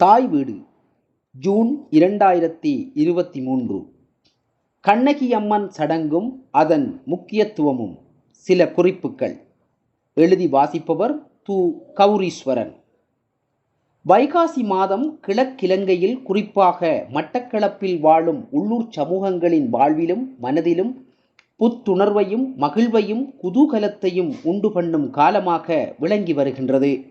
தாய் வீடு ஜூன் இரண்டாயிரத்தி இருபத்தி மூன்று கண்ணகி அம்மன் சடங்கும் அதன் முக்கியத்துவமும் சில குறிப்புகள். எழுதி வாசிப்பவர் து. கௌரீஸ்வரன். வைகாசி மாதம் கிழக்கிலங்கையில் குறிப்பாக மட்டக்களப்பில் வாழும் உள்ளூர் சமூகங்களின் வாழ்விலும் மனதிலும் புத்துணர்வையும் மகிழ்வையும் குதூகலத்தையும் உண்டு பண்ணும் காலமாக விளங்கி வருகின்றது.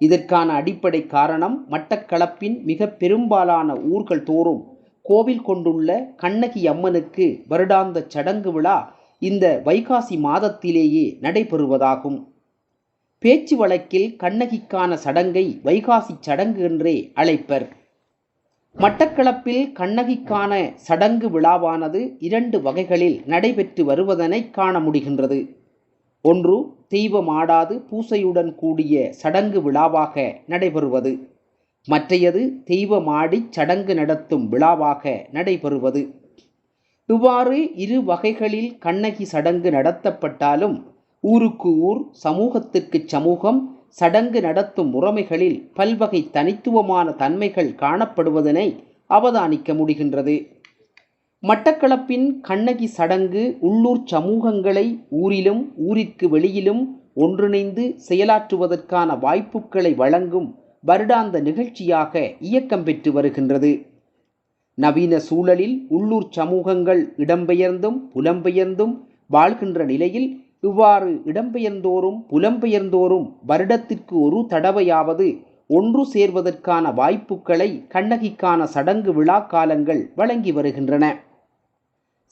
இதற்கான அடிப்படை காரணம் மட்டக்களப்பின் மிக பெரும்பாலான ஊர்கள் தோறும் கோவில் கொண்டுள்ள கண்ணகி அம்மனுக்கு வருடாந்த சடங்கு விழா இந்த வைகாசி மாதத்திலேயே நடைபெறுவதாகும். பேச்சு வழக்கில் கண்ணகிக்கான சடங்கை வைகாசி சடங்கு என்றே அழைப்பர். மட்டக்களப்பில் கண்ணகிக்கான சடங்கு விழாவானது இரண்டு வகைகளில் நடைபெற்று வருவதனை காண முடிகின்றது. ஒன்று தெய்வமாடாது பூசையுடன் கூடிய சடங்கு விழாவாக நடைபெறுவது. மற்றையது தெய்வமாடி சடங்கு நடத்தும் விழாவாக நடைபெறுவது. இவ்வாறு இரு வகைகளில் கண்ணகி சடங்கு நடத்தப்பட்டாலும் ஊருக்கு ஊர் சமூகத்திற்கு சமூகம் சடங்கு நடத்தும் முறைமைகளில் பல்வகை தனித்துவமான தன்மைகள் காணப்படுவதனை அவதானிக்க முடிகின்றது. மட்டக்களப்பின் கண்ணகி சடங்கு உள்ளூர் சமூகங்களை ஊரிலும் ஊரிற்கு வெளியிலும் ஒன்றிணைந்து செயலாற்றுவதற்கான வாய்ப்புகளை வழங்கும் வருடாந்த நிகழ்ச்சியாக இயக்கம் பெற்று வருகின்றது. நவீன சூழலில் உள்ளூர் சமூகங்கள் இடம்பெயர்ந்தும் புலம்பெயர்ந்தும் வாழ்கின்ற நிலையில் இவ்வாறு இடம்பெயர்ந்தோறும் புலம்பெயர்ந்தோறும் வருடத்திற்கு ஒரு தடவையாவது ஒன்று சேர்வதற்கான வாய்ப்புகளை கண்ணகிக்கான சடங்கு விழா காலங்கள் வழங்கி வருகின்றன.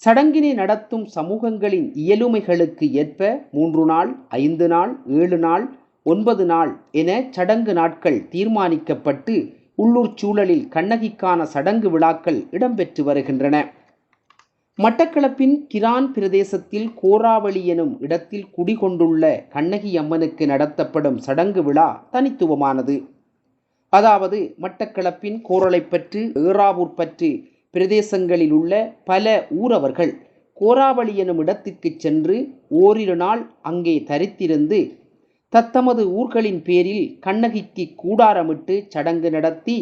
சடங்கினை நடத்தும் சமூகங்களின் இயலுமைகளுக்கு ஏற்ப மூன்று நாள் ஐந்து நாள் ஏழு நாள் ஒன்பது நாள் என சடங்கு நாட்கள் தீர்மானிக்கப்பட்டு உள்ளூர் சூழலில் கண்ணகிக்கான சடங்கு விழாக்கள் இடம்பெற்று வருகின்றன. மட்டக்களப்பின் கிரான் பிரதேசத்தில் கோராவளி எனும் இடத்தில் குடிகொண்டுள்ள கண்ணகி அம்மனுக்கு நடத்தப்படும் சடங்கு விழா தனித்துவமானது. அதாவது மட்டக்களப்பின் கோரளைப்பற்று ஏறாவூர்பற்று பிரதேசங்களில் உள்ள பல ஊரவர்கள் கோராவளி எனும் இடத்துக்கு சென்று ஓரிரு நாள் அங்கே தரித்திருந்து தத்தமது ஊர்களின் பேரில் கண்ணகிக்கு கூடாரமிட்டு சடங்கு நடத்தி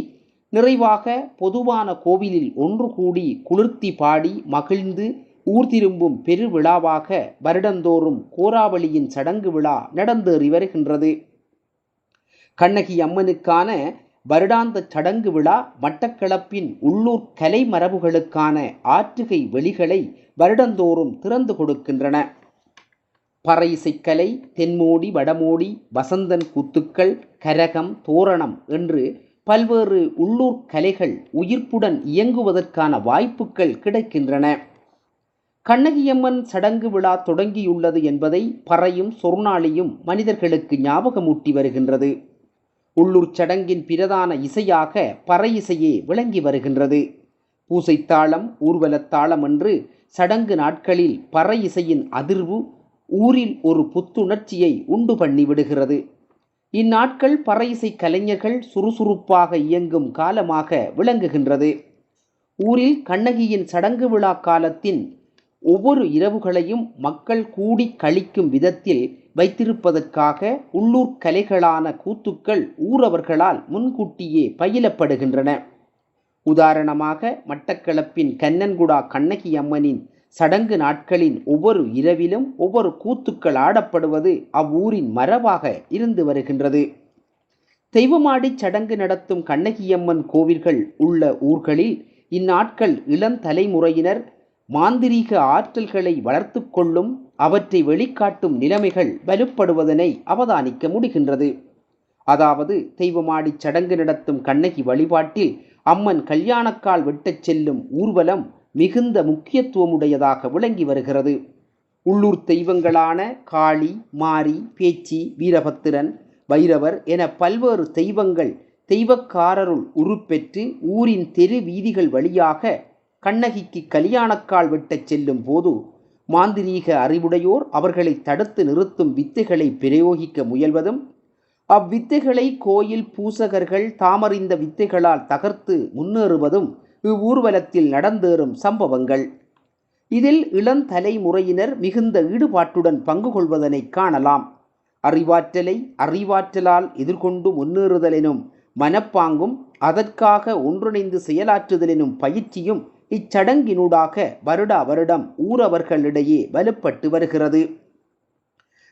நிறைவாக பொதுவான கோவிலில் ஒன்று கூடி குளிர்த்தி பாடி மகிழ்ந்து ஊர் திரும்பும் பெருவிழாவாக வருடந்தோறும் கோராவளியின் சடங்கு விழா நடந்தேறி வருகின்றது. கண்ணகி அம்மனுக்கான வருடாந்த சடங்கு விழா மட்டக்களப்பின் உள்ளூர் கலை மரபுகளுக்கான ஆற்றுகை வெளிகளை வருடந்தோறும் திறந்து கொடுக்கின்றன. பறை இசைக்கலை தென்மோடி வடமோடி வசந்தன் குத்துக்கள் கரகம் தோரணம் என்று பல்வேறு உள்ளூர் கலைகள் உயிர்ப்புடன் இயங்குவதற்கான வாய்ப்புகள் கிடைக்கின்றன. கண்ணகியம்மன் சடங்கு விழா தொடங்கியுள்ளது என்பதை பறையும் சொர்ணாளியும் மனிதர்களுக்கு ஞாபகமூட்டி வருகின்றது. உள்ளூர் சடங்கின் பிரதான இசையாக பறை இசையே விளங்கி வருகின்றது. பூசைத்தாளம் ஊர்வலத்தாளம் என்று சடங்கு நாட்களில் பறை இசையின் அதிர்வு ஊரில் ஒரு புத்துணர்ச்சியை உண்டு பண்ணிவிடுகிறது இந்நாட்கள் பறை இசை கலைஞர்கள் சுறுசுறுப்பாக இயங்கும் காலமாக விளங்குகின்றது. ஊரில் கண்ணகியின் சடங்கு விழா காலத்தின் ஒவ்வொரு இரவுகளையும் மக்கள் கூடி கழிக்கும் விதத்தில் வைத்திருப்பதற்காக உள்ளூர் கலைகளான கூத்துக்கள் ஊரவர்களால் முன்கூட்டியே பயிலப்படுகின்றன. உதாரணமாக மட்டக்களப்பின் கண்ணன்குடா கண்ணகி அம்மனின் சடங்கு நாட்களின் ஒவ்வொரு இரவிலும் ஒவ்வொரு கூத்துக்கள் ஆடப்படுவது அவ்வூரின் மரபாக இருந்து வருகின்றது. தெய்வமாடி சடங்கு நடத்தும் கண்ணகியம்மன் கோவில்கள் உள்ள ஊர்களில் இந்நாட்கள் இளந்தலைமுறையினர் மாந்திரீக ஆற்றல்களை வளர்த்து கொள்ளும் அவற்றை வெளிக்காட்டும் நிலைமைகள் வலுப்படுவதனை அவதானிக்க முடிகின்றது. அதாவது தெய்வமாடி சடங்கு நடத்தும் கண்ணகி வழிபாட்டில் அம்மன் கல்யாணக்கால் வெட்டச் செல்லும் ஊர்வலம் மிகுந்த முக்கியத்துவமுடையதாக விளங்கி வருகிறது. உள்ளூர் தெய்வங்களான காளி மாரி பேச்சி வீரபத்திரன் வைரவர் என பல்வேறு தெய்வங்கள் தெய்வக்காரருள் உருப்பெற்று ஊரின் தெரு வீதிகள் வழியாக கண்ணகிக்கு கலியாணக்கால் வெட்டச் செல்லும் போது மாந்திரீக அறிவுடையோர் அவர்களை தடுத்து நிறுத்தும் வித்தைகளை பிரயோகிக்க முயல்வதும் அவ்வித்தைகளை கோயில் பூசகர்கள் தாமறிந்த வித்தைகளால் தகர்த்து முன்னேறுவதும் இவ்வூர்வலத்தில் நடந்தேறும் சம்பவங்கள். இதில் இளந்தலைமுறையினர் மிகுந்த ஈடுபாட்டுடன் பங்கு கொள்வதனை காணலாம். அறிவாற்றலை அறிவாற்றலால் எதிர்கொண்டு முன்னேறுதலெனும் மனப்பாங்கும் அதற்காக ஒன்றிணைந்து செயலாற்றுதலெனும் பயிற்சியும் இச்சடங்கினூடாக வருடா வருடம் ஊரவர்களிடையே வலுப்பட்டு வருகிறது.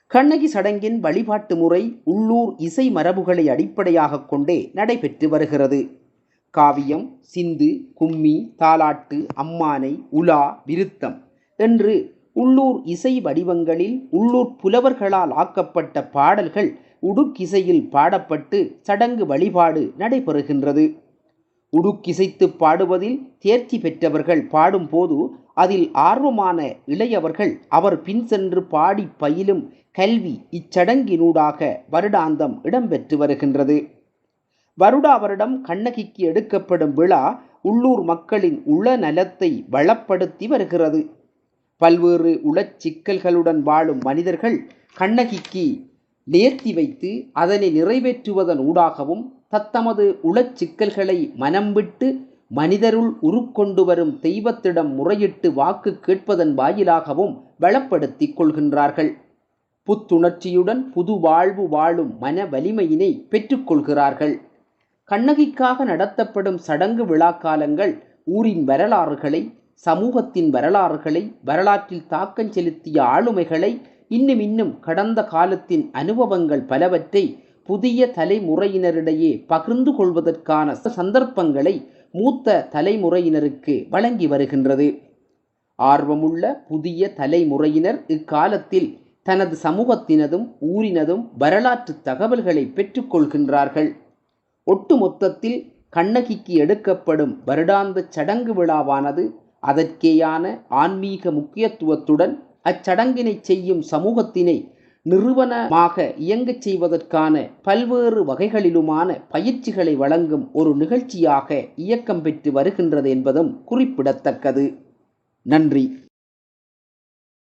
கண்ணகி சடங்கின் வழிபாட்டு முறை உள்ளூர் இசை மரபுகளை அடிப்படையாகக் கொண்டே நடைபெற்று வருகிறது. காவியம் சிந்து கும்மி தாலாட்டு அம்மானை உலா விருத்தம் என்று உள்ளூர் இசை வடிவங்களில் உள்ளூர் புலவர்களால் ஆக்கப்பட்ட பாடல்கள் உடுக்கிசையில் பாடப்பட்டு சடங்கு வழிபாடு நடைபெறுகின்றது. உடுக்கிசைத்து பாடுவதில் தேர்ச்சி பெற்றவர்கள் பாடும்போது அதில் ஆர்வமான இளையவர்கள் அவர் பின் சென்று பாடி பயிலும் கல்வி இச்சடங்கினூடாக வருடாந்தம் இடம்பெற்று வருகின்றது. வருடா வருடம் கண்ணகிக்கு எடுக்கப்படும் விழா உள்ளூர் மக்களின் உள நலத்தை வளப்படுத்தி வருகிறது. பல்வேறு உளச் சிக்கல்களுடன் வாழும் மனிதர்கள் கண்ணகிக்கு நேர்த்தி வைத்து அதனை நிறைவேற்றுவதன் ஊடாகவும் தத்தமது உளச் சிக்கல்களை மனம் விட்டு மனிதருள் உருக்கொண்டு வரும் தெய்வத்திடம் முறையிட்டு வாக்கு கேட்பதன் வாயிலாகவும் வளப்படுத்திக் கொள்கின்றார்கள். புத்துணர்ச்சியுடன் புது வாழ்வு வாழும் மன வலிமையினை பெற்றுக்கொள்கிறார்கள் கண்ணகிக்காக நடத்தப்படும் சடங்கு விழாக்காலங்கள் ஊரின் வரலாறுகளை சமூகத்தின் வரலாறுகளை வரலாற்றில் தாக்கம் செலுத்திய ஆளுமைகளை இன்னும் இன்னும் கடந்த காலத்தின் அனுபவங்கள் பலவற்றை புதிய தலைமுறையினரிடையே பகிர்ந்து கொள்வதற்கான சந்தர்ப்பங்களை மூத்த தலைமுறையினருக்கு வழங்கி வருகின்றது. ஆர்வமுள்ள புதிய தலைமுறையினர் இக்காலத்தில் தனது சமூகத்தினதும் ஊரினதும் வரலாற்று தகவல்களை பெற்றுக்கொள்கின்றார்கள் ஒட்டுமொத்தத்தில் கண்ணகிக்கு எடுக்கப்படும் வருடாந்த சடங்கு விழாவானது அதற்கேயான ஆன்மீக முக்கியத்துவத்துடன் அச்சடங்கினை செய்யும் சமூகத்தினை நிறுவனமாக இயங்கச் செய்வதற்கான பல்வேறு வகைகளிலுமான பயிற்சிகளை வழங்கும் ஒரு நிகழ்ச்சியாக இயக்கம் பெற்று வருகின்றது என்பதும் குறிப்பிடத்தக்கது. நன்றி.